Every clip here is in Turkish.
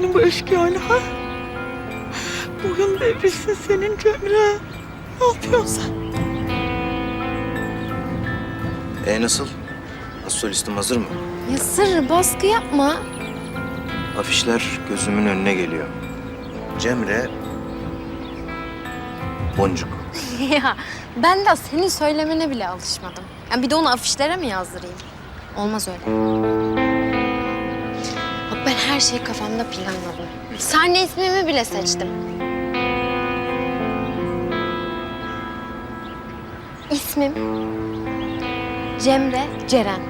senin bu eşkıyayla ha? Boyun devrilsin senin Cemre. Ne yapıyorsun sen? E nasıl? Assolistim hazır mı? Ya sır baskı yapma. Afişler gözümün önüne geliyor. Cemre... Boncuk. ya ben de senin söylemene bile alışmadım. Yani bir de onu afişlere mi yazdırayım? Olmaz öyle. Her şeyi kafamda planladım. Sahne ismimi bile seçtim. İsmim Cemre Ceren.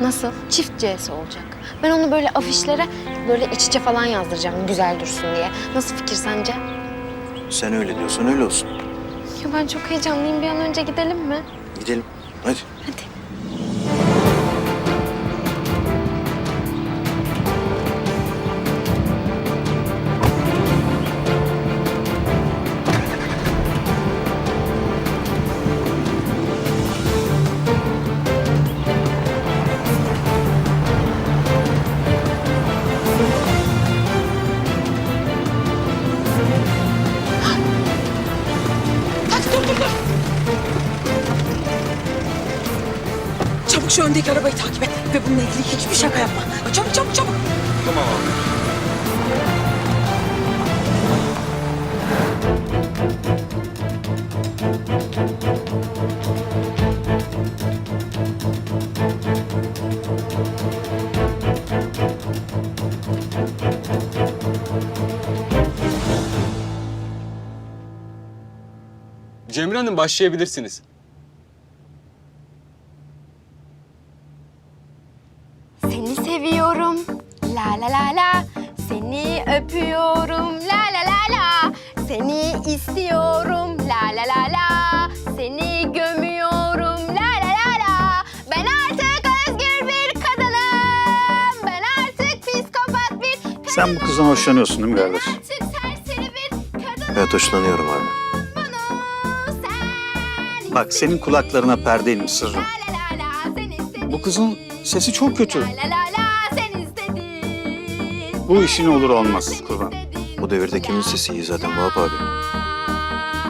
Nasıl? Çift C'si olacak. Ben onu böyle afişlere böyle iç içe falan yazdıracağım güzel dursun diye. Nasıl fikir sence? Sen öyle diyorsan öyle olsun. Ya ben çok heyecanlıyım. Bir an önce gidelim mi? Gidelim. Hadi. Dur. Çabuk şu öndeki arabayı takip et ve bununla ilgili hiçbir şaka yapma. Çabuk çabuk çabuk. Tamam abi. Cemre Hanım başlayabilirsiniz. Seni seviyorum. La la la la. Seni öpüyorum. La la la la. Seni istiyorum. La la la la. Seni gömüyorum. La la la la. Ben artık özgür bir kadınım. Ben artık psikopat bir kadınım. Sen bu kızdan hoşlanıyorsun değil mi kardeş? Ben artık serseri bir kadınım. Evet hoşlanıyorum abi. Bak senin kulaklarına perde inmiş La sırrım. Bu kızın sesi çok kötü. Bu işin olur olmaz kurban. Bu devirde kimin sesi iyi zaten Vahap abi?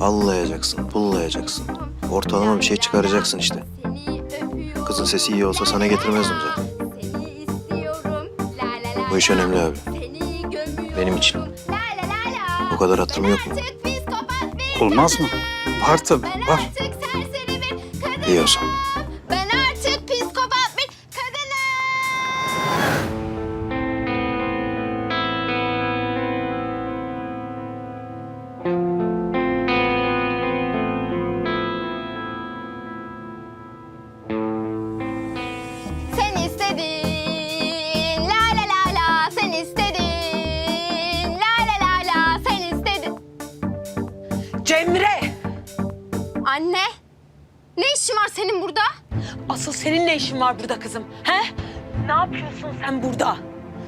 Allayacaksın, pullayacaksın. Ortalama bir şey çıkaracaksın işte. Kızın sesi iyi olsa sana getirmezdim zaten. Bu iş önemli abi. Benim için. O kadar hatırım yok mu? Olmaz mı? Var tabii var. İyi senin ne işin var burada kızım? He? Ne yapıyorsun sen burada?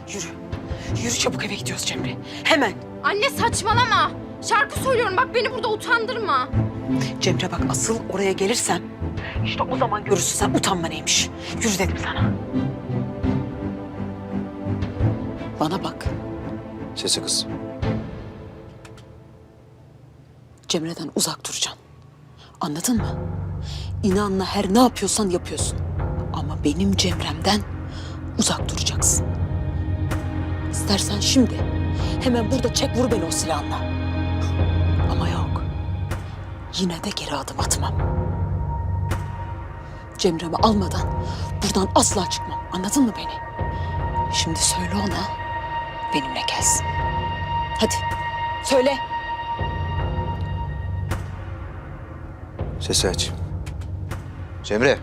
Yürü. Yürü çabuk eve gidiyoruz Cemre. Hemen. Anne saçmalama. Şarkı söylüyorum bak beni burada utandırma. Cemre bak asıl oraya gelirsem işte o zaman görürsün sen utanma neymiş. Yürü dedim sana. Bana bak. Sesi kız. Cemre'den uzak duracaksın. Anladın mı? İnanla her ne yapıyorsan yapıyorsun. Ama benim Cemre'mden uzak duracaksın. İstersen şimdi hemen burada çek vur beni o silahla. Ama yok. Yine de geri adım atmam. Cemre'mi almadan buradan asla çıkmam. Anladın mı beni? Şimdi söyle ona benimle gelsin. Hadi söyle. Sesi aç. Cemre.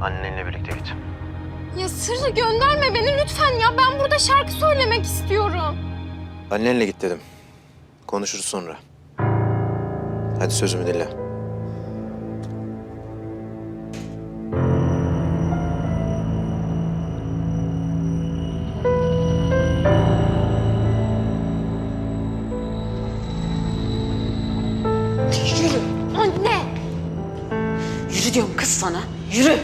Annenle birlikte git. Ya sırrı gönderme beni lütfen ya. Ben burada şarkı söylemek istiyorum. Annenle git dedim. Konuşuruz sonra. Hadi sözümü dinle. Yürü.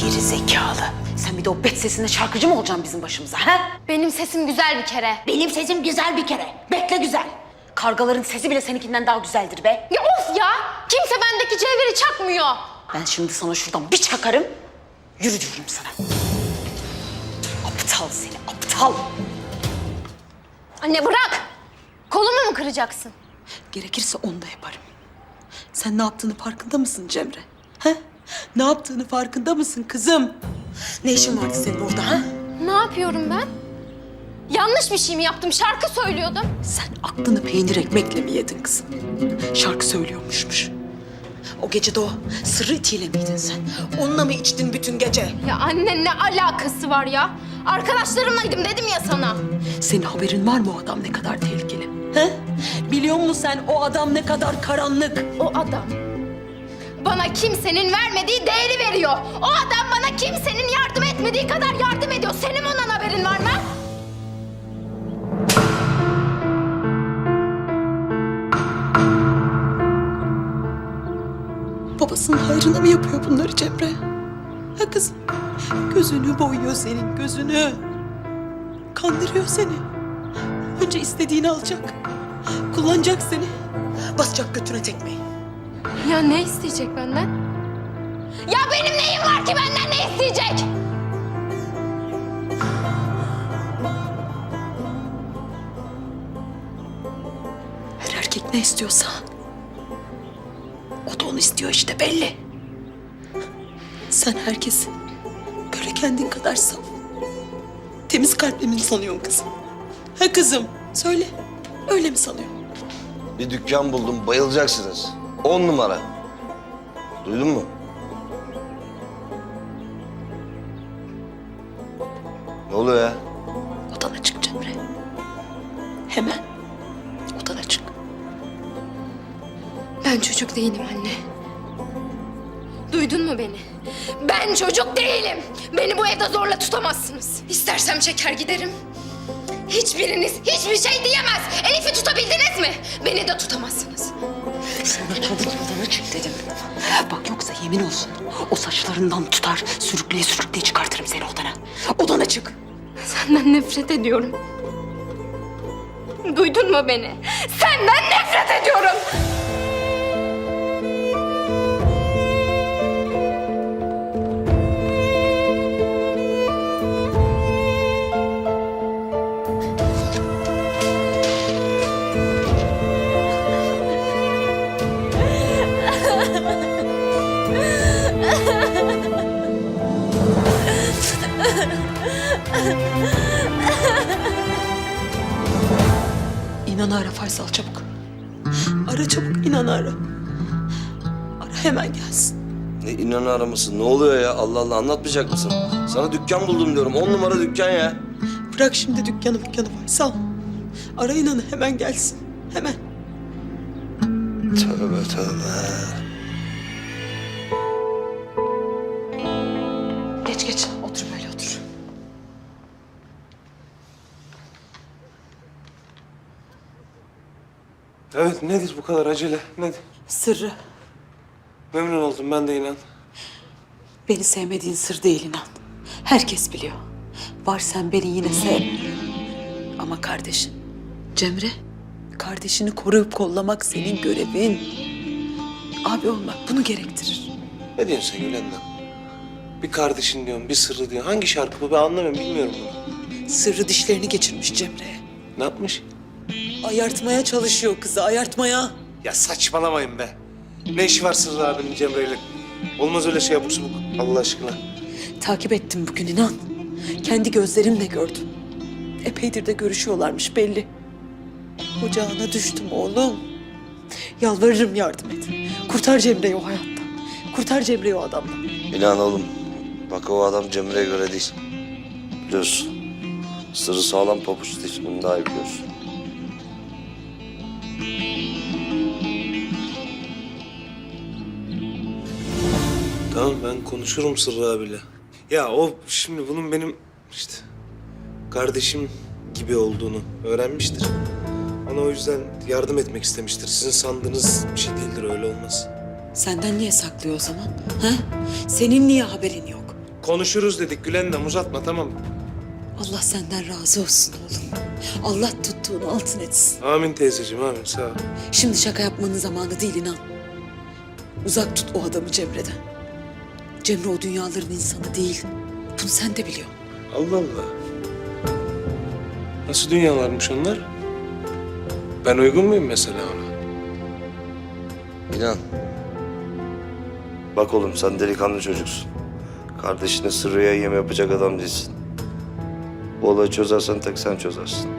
Geri zekalı. Sen bir de o bet sesinde şarkıcı mı olacaksın bizim başımıza ha? Benim sesim güzel bir kere. Benim sesim güzel bir kere. Bekle güzel. Kargaların sesi bile seninkinden daha güzeldir be. Ya of ya! Kimse bendeki cevheri çakmıyor. Ben şimdi sana şuradan bir çakarım. Yürü diyorum sana. Aptal seni aptal. Anne bırak! Kolumu mu kıracaksın? Gerekirse onu da yaparım. Sen ne yaptığını farkında mısın Cemre? He? Ne yaptığını farkında mısın kızım? Ne işin vardı senin orada ha? Ne yapıyorum ben? Yanlış bir şey mi yaptım? Şarkı söylüyordum. Sen aklını peynir ekmekle mi yedin kızım? Şarkı söylüyormuşmuş. O gece de o sırrı itiyle miydin sen? Onunla mı içtin bütün gece? Ya anne ne alakası var ya? Arkadaşlarımlaydım dedim ya sana. Senin haberin var mı o adam ne kadar tehlikeli? He? Biliyor musun sen o adam ne kadar karanlık? O adam bana kimsenin vermediği değeri veriyor. O adam bana kimsenin yardım etmediği kadar yardım ediyor. Senin ondan haberin var mı? Babasının hayrına mı yapıyor bunları Cemre? Ha kızım? Gözünü boyuyor senin gözünü. Kandırıyor seni. Önce istediğini alacak. Kullanacak seni. Basacak götüne tekmeyi. Ya ne isteyecek benden? Ya benim neyim var ki benden ne isteyecek? Her erkek ne istiyorsa o da onu istiyor işte belli. Sen herkesi böyle kendin kadar saf, temiz kalpli mi sanıyorsun kızım? Ha kızım söyle öyle mi sanıyorsun? Bir dükkan buldum bayılacaksınız. On numara. Duydun mu? Ne oluyor ya? Odana çık Cemre. Hemen odana çık. Ben çocuk değilim anne. Duydun mu beni? Ben çocuk değilim. Beni bu evde zorla tutamazsınız. İstersem çeker giderim. Hiçbiriniz hiçbir şey diyemez. Elif'i tutabildiniz mi? Beni de tutamazsınız. Sana çabuk odana çık dedim. Bak yoksa yemin olsun o saçlarından tutar sürükleye sürükleye çıkartırım seni odana. Odana çık. Senden nefret ediyorum. Duydun mu beni? Senden nefret ediyorum. İnan'ı ara Faysal çabuk. Ara çabuk İnan'ı ara. Ara hemen gelsin. Ne inan araması ne oluyor ya? Allah Allah anlatmayacak mısın? Sana dükkan buldum diyorum. On numara dükkan ya. Bırak şimdi dükkanı dükkanı Faysal. Ara İnan'ı hemen gelsin. Hemen. Tövbe tövbe. Geç geç Evet nedir bu kadar acele? Nedir? Sırrı Memnun oldum ben de inan. beni sevmediğin sır değil inan. Herkes biliyor. Var sen beni yine sev. Ama kardeşin Cemre kardeşini koruyup kollamak senin görevin. Abi olmak bunu gerektirir. Ne diyorsun sen Gülendam? Bir kardeşin diyorum, bir sırrı diyor. Hangi şarkı bu ben anlamıyorum, bilmiyorum bunu. Sırrı dişlerini geçirmiş Cemre'ye. Ne yapmış? Ayartmaya çalışıyor kızı, ayartmaya. Ya saçmalamayın be. Ne işi var Sırrı abinin Cemre'yle? Olmaz öyle şey abuk subuk Allah aşkına. Takip ettim bugün inan. Kendi gözlerimle gördüm. Epeydir de görüşüyorlarmış belli. Ocağına düştüm oğlum. Yalvarırım yardım et. Kurtar Cemre'yi o hayattan. Kurtar Cemre'yi o adamdan. İnan oğlum. Bak o adam Cemre'ye göre değil. Biliyorsun. Sırrı sağlam pabuç değil. Bunu daha iyi biliyorsun. Tamam ben konuşurum Sırrı abiyle. Ya o şimdi bunun benim işte kardeşim gibi olduğunu öğrenmiştir. Ona o yüzden yardım etmek istemiştir. Sizin sandığınız bir şey değildir öyle olmaz. Senden niye saklıyor o zaman? Ha? Senin niye haberin yok? Konuşuruz dedik Gülendam uzatma tamam mı? Allah senden razı olsun oğlum. Allah tuttuğunu altın etsin. Amin teyzeciğim amin sağ ol. Şimdi şaka yapmanın zamanı değil inan. Uzak tut o adamı Cemre'den. Cemre o dünyaların insanı değil. Bunu sen de biliyorsun. Allah Allah. Nasıl dünyalarmış onlar? Ben uygun muyum mesela ona? İnan. Bak oğlum sen delikanlı çocuksun. Kardeşine sırrıya yem yapacak adam değilsin. Bu olayı çözersen tek sen çözersin.